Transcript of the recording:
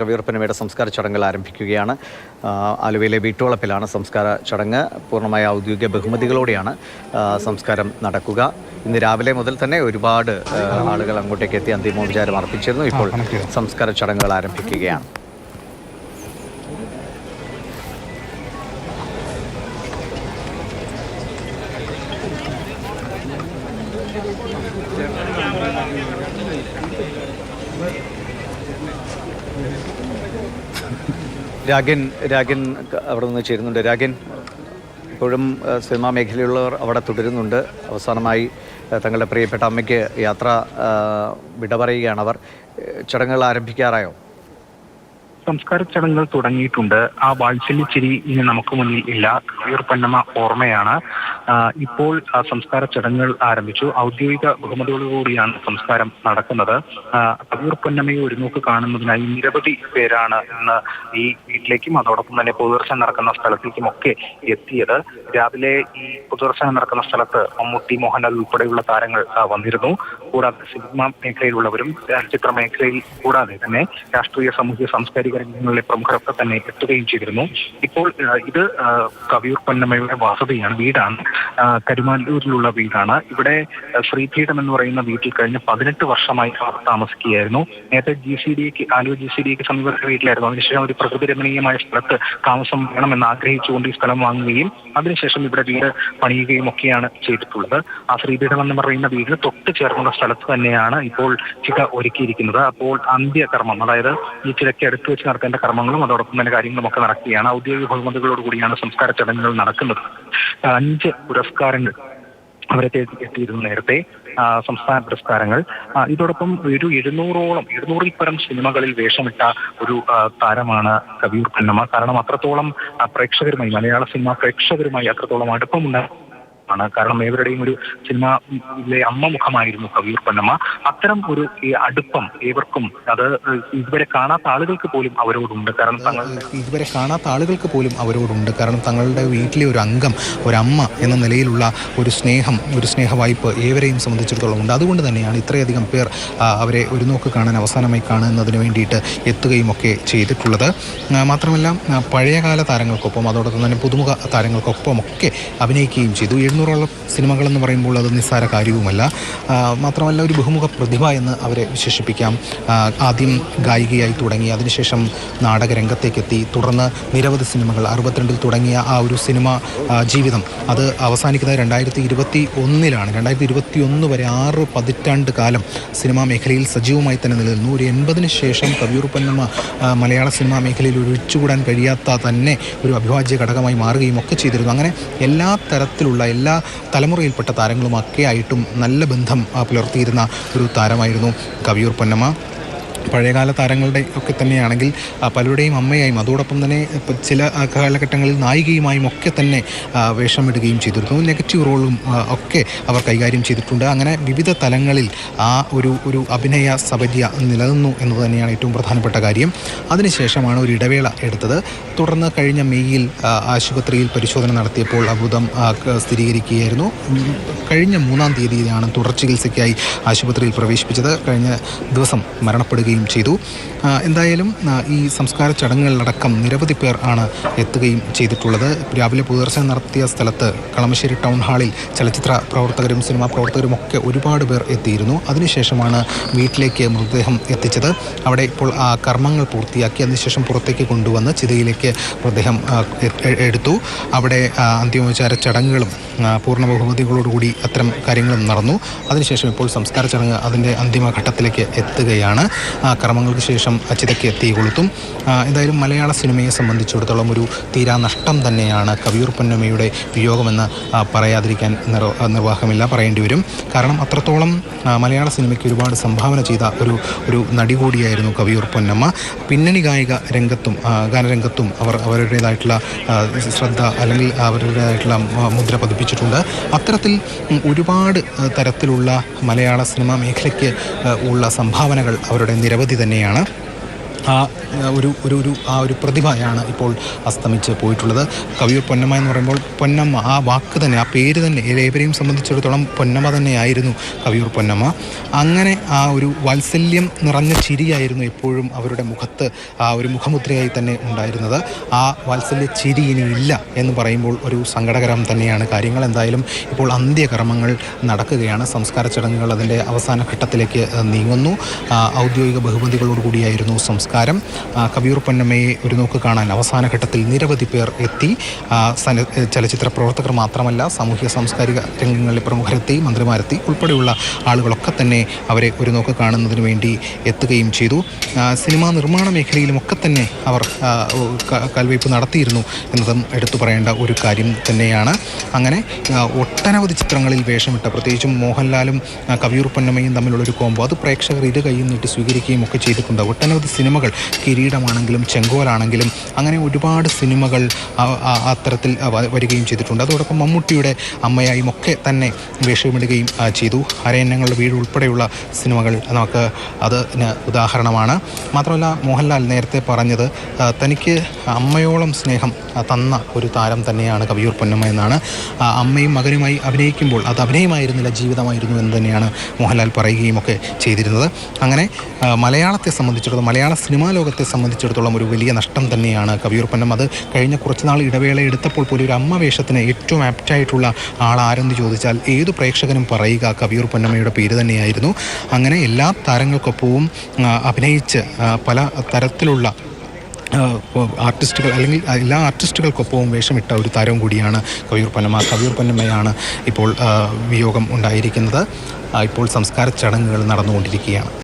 കവിയൂർപ്പനമയുടെ സംസ്കാര ചടങ്ങുകൾ ആരംഭിക്കുകയാണ്. ആലുവയിലെ വീട്ടുവളപ്പിലാണ് സംസ്കാര ചടങ്ങ്. പൂർണമായ ഔദ്യോഗിക ബഹുമതികളോടെയാണ് സംസ്കാരം നടക്കുക. ഇന്ന് രാവിലെ മുതൽ തന്നെ ഒരുപാട് ആളുകൾ അങ്ങോട്ടേക്ക് എത്തി അന്തിമോപചാരം അർപ്പിച്ചിരുന്നു. ഇപ്പോൾ സംസ്കാര ചടങ്ങുകൾ ആരംഭിക്കുകയാണ്. രാഗൻ രാഗൻ അവിടെ നിന്ന് ചേരുന്നുണ്ട്. രാഗൻ ഇപ്പോഴും സിനിമാ മേഖലയിലുള്ളവർ അവിടെ തുടരുന്നുണ്ട്. അവസാനമായി തങ്ങളുടെ പ്രിയപ്പെട്ട അമ്മയ്ക്ക് യാത്ര വിട പറയുകയാണ് അവർ. ചടങ്ങുകൾ ആരംഭിക്കാറായോ? സംസ്കാര ചടങ്ങുകൾ തുടങ്ങിയിട്ടുണ്ട്. ആ വാത്സല്യച്ചിരി ഇനി നമുക്ക് മുന്നിൽ ഇല്ല. കവിയൂർ ഓർമ്മയാണ്. ഇപ്പോൾ സംസ്കാര ചടങ്ങുകൾ ആരംഭിച്ചു. ഔദ്യോഗിക ബഹുമതികളോടുകൂടിയാണ് സംസ്കാരം നടക്കുന്നത്. പൊന്നമ്മയെ ഒരു നോക്ക് കാണുന്നതിനായി നിരവധി പേരാണ് ഇന്ന് ഈ വീട്ടിലേക്കും അതോടൊപ്പം തന്നെ പൊതുദർശനം നടക്കുന്ന സ്ഥലത്തേക്കും ഒക്കെ എത്തിയത്. രാവിലെ ഈ പൊതുദർശനം നടക്കുന്ന സ്ഥലത്ത് മമ്മൂട്ടി മോഹൻലാൽ ഉൾപ്പെടെയുള്ള താരങ്ങൾ വന്നിരുന്നു. കൂടാതെ സിനിമ മേഖലയിലുള്ളവരും ചലച്ചിത്ര മേഖലയിൽ കൂടാതെ തന്നെ രാഷ്ട്രീയ സാമൂഹ്യ സാംസ്കാരിക രംഗങ്ങളിലെ പ്രമുഖരൊക്കെ തന്നെ എത്തുകയും ചെയ്തിരുന്നു. ഇപ്പോൾ ഇത് കവിയൂർ പൊന്നമ്മയുടെ വാസതയാണ് വീടാണ്. കരുമാലൂരിലുള്ള വീടാണ്. ഇവിടെ ശ്രീപീഠം എന്ന് പറയുന്ന വീട്ടിൽ കഴിഞ്ഞ പതിനെട്ട് വർഷമായി താമസിക്കുകയായിരുന്നു. നേരത്തെ ജി സി ഡി എക്ക് ആലുവ ജി സി ഡി എക്ക് സമീപത്തെ വീട്ടിലായിരുന്നു. അതിനുശേഷം ഒരു പ്രകൃതി രമണീയമായ സ്ഥലത്ത് താമസം വേണമെന്ന് ആഗ്രഹിച്ചുകൊണ്ട് ഈ സ്ഥലം വാങ്ങുകയും അതിനുശേഷം ഇവിടെ വീട് പണിയുകയും ഒക്കെയാണ് ചെയ്തിട്ടുള്ളത്. ആ ശ്രീപീഠം എന്ന് പറയുന്ന വീടിന് തൊട്ട് ചേർന്നുള്ള സ്ഥലത്ത് തന്നെയാണ് ഇപ്പോൾ ചിത ഒരുക്കിയിരിക്കുന്നത്. അപ്പോൾ അന്ത്യകർമ്മം അതായത് ഈ ചിലക്ക് അടുത്ത് വെച്ച് നടത്തേണ്ട കർമ്മങ്ങളും അതോടൊപ്പം തന്നെ കാര്യങ്ങളും ഒക്കെ നടക്കുകയാണ്. ഔദ്യോഗിക ബഹുമതികളോട് കൂടിയാണ് സംസ്കാര ചടങ്ങുകൾ നടക്കുന്നത്. അഞ്ച് പുരസ്കാരങ്ങൾ അവരെ തേടി എത്തിയിരുന്നു നേരത്തെ. സംസ്ഥാന പുരസ്കാരങ്ങൾ. ഇതോടൊപ്പം ഒരു എഴുന്നൂറോളം എഴുന്നൂറിൽ പരം സിനിമകളിൽ വേഷമിട്ട ഒരു താരമാണ് കവിയൂർ പൊന്നമ്മ കാരണം അത്രത്തോളം പ്രേക്ഷകരുമായി മലയാള സിനിമ പ്രേക്ഷകരുമായി അത്രത്തോളം അടുപ്പമുണ്ട് ആണ്. കാരണം ഏവരുടെയും ഒരു സിനിമയിലെ അമ്മ മുഖമായിരുന്നു കവിയൂർ പൊന്നമ്മ. അത്തരം ഒരു അടുപ്പം ഏവർക്കും അത് ഇതുവരെ കാണാത്ത ആളുകൾക്ക് പോലും അവരോടുണ്ട്. കാരണം തങ്ങൾ ഇതുവരെ കാണാത്ത ആളുകൾക്ക് പോലും അവരോടുണ്ട്. കാരണം തങ്ങളുടെ വീട്ടിലെ ഒരു അംഗം ഒരമ്മ എന്ന നിലയിലുള്ള ഒരു സ്നേഹം ഒരു സ്നേഹവായ്പ ഏവരെയും സംബന്ധിച്ചിടത്തോളം ഉണ്ട്. അതുകൊണ്ട് തന്നെയാണ് ഇത്രയധികം പേർ അവരെ ഒരു നോക്ക് കാണാൻ അവസാനമായി കാണുന്നതിന് വേണ്ടിയിട്ട് എത്തുകയും ഒക്കെ ചെയ്തിട്ടുള്ളത് മാത്രമല്ല പഴയകാല താരങ്ങൾക്കൊപ്പം അതോടൊപ്പം തന്നെ പുതുമുഖ താരങ്ങൾക്കൊപ്പം ഒക്കെ അഭിനയിക്കുകയും ചെയ്തു. എഴുന്നൂറോളം സിനിമകളെന്ന് പറയുമ്പോൾ അത് നിസ്സാര കാര്യവുമല്ല. മാത്രമല്ല ഒരു ബഹുമുഖ പ്രതിഭ എന്ന് അവരെ വിശേഷിപ്പിക്കാം. ആദ്യം ഗായികയായി തുടങ്ങി അതിനുശേഷം നാടകരംഗത്തേക്കെത്തി. തുടർന്ന് നിരവധി സിനിമകൾ അറുപത്തിരണ്ടിൽ തുടങ്ങിയ ആ ഒരു സിനിമ ജീവിതം. അത് അവസാനിക്കുന്നത് രണ്ടായിരത്തി ഇരുപത്തി ഒന്നിലാണ് രണ്ടായിരത്തി ഇരുപത്തി ഒന്ന് വരെ ആറ് പതിറ്റാണ്ട് കാലം സിനിമാ മേഖലയിൽ സജീവമായി തന്നെ നിലനിന്നു. ഒരു എൺപതിന് ശേഷം കവിയൂർ പൊന്നമ്മ മലയാള സിനിമാ മേഖലയിൽ ഒഴിച്ചുകൂടാൻ കഴിയാത്ത തന്നെ ഒരു അവിഭാജ്യ ഘടകമായി മാറുകയും ഒക്കെ ചെയ്തിരുന്നു. അങ്ങനെ എല്ലാ തരത്തിലുള്ള എല്ലാ തലമുറയിൽപ്പെട്ട താരങ്ങളുമൊക്കെ ആയിട്ടും നല്ല ബന്ധം പുലർത്തിയിരുന്ന ഒരു താരമായിരുന്നു കവിയൂർ പൊന്നമ്മ. പഴയകാല താരങ്ങളുടെ ഒക്കെ തന്നെയാണെങ്കിൽ പലരുടെയും അമ്മയായും അതോടൊപ്പം തന്നെ ചില കാലഘട്ടങ്ങളിൽ നായികയുമായും ഒക്കെ തന്നെ വേഷമിടുകയും ചെയ്തിരുന്നു. നെഗറ്റീവ് റോളും ഒക്കെ അവർ കൈകാര്യം ചെയ്തിട്ടുണ്ട്. അങ്ങനെ വിവിധ തലങ്ങളിൽ ആ ഒരു ഒരു അഭിനയ സബര്യ നിലനിന്നു എന്നത് തന്നെയാണ് ഏറ്റവും പ്രധാനപ്പെട്ട കാര്യം. അതിനുശേഷമാണ് ഒരു ഇടവേള എടുത്തത്. തുടർന്ന് കഴിഞ്ഞ മെയ്യിൽ ആശുപത്രിയിൽ പരിശോധന നടത്തിയപ്പോൾ അബുദം സ്ഥിരീകരിക്കുകയായിരുന്നു. കഴിഞ്ഞ മൂന്നാം തീയതിയിലാണ് തുടർ ചികിത്സയ്ക്കായി ആശുപത്രിയിൽ പ്രവേശിപ്പിച്ചത്. കഴിഞ്ഞ ദിവസം മരണപ്പെടുകയും ചെയ്തു. എന്തായാലും ഈ സംസ്കാര ചടങ്ങുകളിലടക്കം നിരവധി പേർ ആണ് എത്തുകയും ചെയ്തിട്ടുള്ളത്. രാവിലെ പൊതുദർശനം നടത്തിയ സ്ഥലത്ത് കളമശ്ശേരി ടൗൺ ഹാളിൽ ചലച്ചിത്ര പ്രവർത്തകരും സിനിമാ പ്രവർത്തകരും ഒക്കെ ഒരുപാട് പേർ എത്തിയിരുന്നു. അതിനുശേഷമാണ് വീട്ടിലേക്ക് മൃതദേഹം എത്തിച്ചത്. അവിടെ ഇപ്പോൾ ആ കർമ്മങ്ങൾ പൂർത്തിയാക്കി അതിനുശേഷം പുറത്തേക്ക് കൊണ്ടുവന്ന് ചിതയിലേക്ക് മൃതദേഹം എടുത്തു. അവിടെ അന്തിമോപചാര ചടങ്ങുകളും പൂർണ ബഹുമതികളോടുകൂടി അത്തരം കാര്യങ്ങളും നടന്നു. അതിനുശേഷം ഇപ്പോൾ സംസ്കാര ചടങ്ങ് അതിന്റെ അന്തിമഘട്ടത്തിലേക്ക് എത്തുകയാണ്. ആ കർമ്മങ്ങൾക്ക് ശേഷം അച്യുതയ്ക്ക് തീ കൊളുത്തും. എന്തായാലും മലയാള സിനിമയെ സംബന്ധിച്ചിടത്തോളം ഒരു തീരാ നഷ്ടം തന്നെയാണ് കവിയൂർ പൊന്നമ്മയുടെ വിയോഗമെന്ന് പറയാതിരിക്കാൻ നിർ- നിർവാഹമില്ല പറയേണ്ടി വരും. കാരണം അത്രത്തോളം മലയാള സിനിമയ്ക്ക് ഒരുപാട് സംഭാവന ചെയ്ത ഒരു ഒരു നടി കൂടിയായിരുന്നു കവിയൂർ പൊന്നമ്മ. പിന്നണി ഗായിക രംഗത്തും ഗാനരംഗത്തും അവർ അവരുടേതായിട്ടുള്ള ശ്രദ്ധ അല്ലെങ്കിൽ അവരുടേതായിട്ടുള്ള മുദ്ര പതിപ്പിച്ചിട്ടുണ്ട്. അത്തരത്തിൽ ഒരുപാട് തരത്തിലുള്ള മലയാള സിനിമാ മേഖലയ്ക്ക് ഉള്ള സംഭാവനകൾ അവരുടെ നിരവധി തന്നെയാണ്. ആ ഒരു ഒരു ഒരു ആ ഒരു പ്രതിഭയാണ് ഇപ്പോൾ അസ്തമിച്ച് പോയിട്ടുള്ളത്. കവിയൂർ പൊന്നമ്മ എന്ന് പറയുമ്പോൾ പൊന്നമ്മ ആ വാക്ക് തന്നെ ആ പേര് തന്നെ ഏവരെയും സംബന്ധിച്ചിടത്തോളം പൊന്നമ്മ തന്നെയായിരുന്നു കവിയൂർ പൊന്നമ്മ. അങ്ങനെ ആ ഒരു വാത്സല്യം നിറഞ്ഞ ചിരിയായിരുന്നു എപ്പോഴും അവരുടെ മുഖത്ത് ആ ഒരു മുഖമുദ്രയായി തന്നെ ഉണ്ടായിരുന്നത്. ആ വാത്സല്യ ചിരി ഇനി ഇല്ല എന്ന് പറയുമ്പോൾ ഒരു സങ്കടകരം തന്നെയാണ് കാര്യങ്ങൾ. എന്തായാലും ഇപ്പോൾ അന്ത്യകർമ്മങ്ങൾ നടക്കുകയാണ്. സംസ്കാര ചടങ്ങുകൾ അതിന്റെ അവസാന ഘട്ടത്തിലേക്ക് നീങ്ങുന്നു. ഔദ്യോഗിക ബഹുമതികളോടുകൂടിയായിരുന്നു സംസ്കാരം ആ, കവിയൂർ പൊന്നമ്മയെ ഒരു നോക്ക് കാണാൻ അവസാന ഘട്ടത്തിൽ നിരവധി പേർ എത്തി. ചലച്ചിത്ര പ്രവർത്തകർ മാത്രമല്ല സാമൂഹ്യ സാംസ്കാരിക രംഗങ്ങളിലെ പ്രമുഖരെത്തി മന്ത്രിമാരെത്തി ഉൾപ്പെടെയുള്ള ആളുകളൊക്കെ തന്നെ അവരെ ഒരു നോക്ക് കാണുന്നതിന് വേണ്ടി എത്തുകയും ചെയ്തു. സിനിമാ നിർമ്മാണ മേഖലയിലുമൊക്കെ തന്നെ അവർ കൽവയ്പ് നടത്തിയിരുന്നു എന്നതും എടുത്തു പറയേണ്ട ഒരു കാര്യം തന്നെയാണ്. അങ്ങനെ ഒട്ടനവധി ചിത്രങ്ങളിൽ വേഷമിട്ട പ്രത്യേകിച്ചും മോഹൻലാലും കവിയൂർ പൊന്നമ്മയും തമ്മിലുള്ള ഒരു കോംബോ അത് പ്രേക്ഷകർ ഇത് കയ്യിൽ നീട്ടി സ്വീകരിക്കുകയും ഒക്കെ ചെയ്തിട്ടുണ്ട്. ഒട്ടനവധി സിനിമകൾ കിരീടമാണെങ്കിലും ചെങ്കോലാണെങ്കിലും അങ്ങനെ ഒരുപാട് സിനിമകൾ അത്തരത്തിൽ വരികയും ചെയ്തിട്ടുണ്ട്. അതോടൊപ്പം മമ്മൂട്ടിയുടെ അമ്മയായും ഒക്കെ തന്നെ വേഷമിടുകയും ചെയ്തു. അരയന്നങ്ങളുടെ വീട് ഉൾപ്പെടെയുള്ള സിനിമകൾ നമുക്ക് അതിന് ഉദാഹരണമാണ്. മാത്രമല്ല മോഹൻലാൽ നേരത്തെ പറഞ്ഞത് തനിക്ക് അമ്മയോളം സ്നേഹം തന്ന ഒരു താരം തന്നെയാണ് കവിയൂർ പൊന്നമ്മ എന്നാണ്. അമ്മയും മകനുമായി അഭിനയിക്കുമ്പോൾ അത് അഭിനയമായിരുന്നില്ല ജീവിതമായിരുന്നു എന്ന് തന്നെയാണ് മോഹൻലാൽ പറയുകയും ഒക്കെ ചെയ്തിരുന്നത്. അങ്ങനെ മലയാളത്തെ സംബന്ധിച്ചിടത്തോളം മലയാള സിനിമാ ലോകത്തെ സംബന്ധിച്ചിടത്തോളം ഒരു വലിയ നഷ്ടം തന്നെയാണ് കവിയൂർപ്പന്നം അത് കഴിഞ്ഞ കുറച്ചുനാൾ ഇടവേള എടുത്തപ്പോൾ പോലും ഒരു അമ്മ വേഷത്തിന് ഏറ്റവും ആപ്റ്റായിട്ടുള്ള ആൾ ആരെന്ന് ചോദിച്ചാൽ ഏതു പ്രേക്ഷകനും പറയുക കവിയൂർ പൊന്നമ്മയുടെ പേര് തന്നെയായിരുന്നു. അങ്ങനെ എല്ലാ താരങ്ങൾക്കൊപ്പവും അഭിനയിച്ച് പല തരത്തിലുള്ള ആർട്ടിസ്റ്റുകൾ അല്ലെങ്കിൽ എല്ലാ ആർട്ടിസ്റ്റുകൾക്കൊപ്പവും വേഷമിട്ട ഒരു താരവും കൂടിയാണ് കവിയൂർ പൊന്നമ്മ. കവിയൂർ പൊന്നമ്മയാണ് ഇപ്പോൾ വിയോഗം ഉണ്ടായിരിക്കുന്നത്. ഇപ്പോൾ സംസ്കാര ചടങ്ങുകൾ നടന്നുകൊണ്ടിരിക്കുകയാണ്.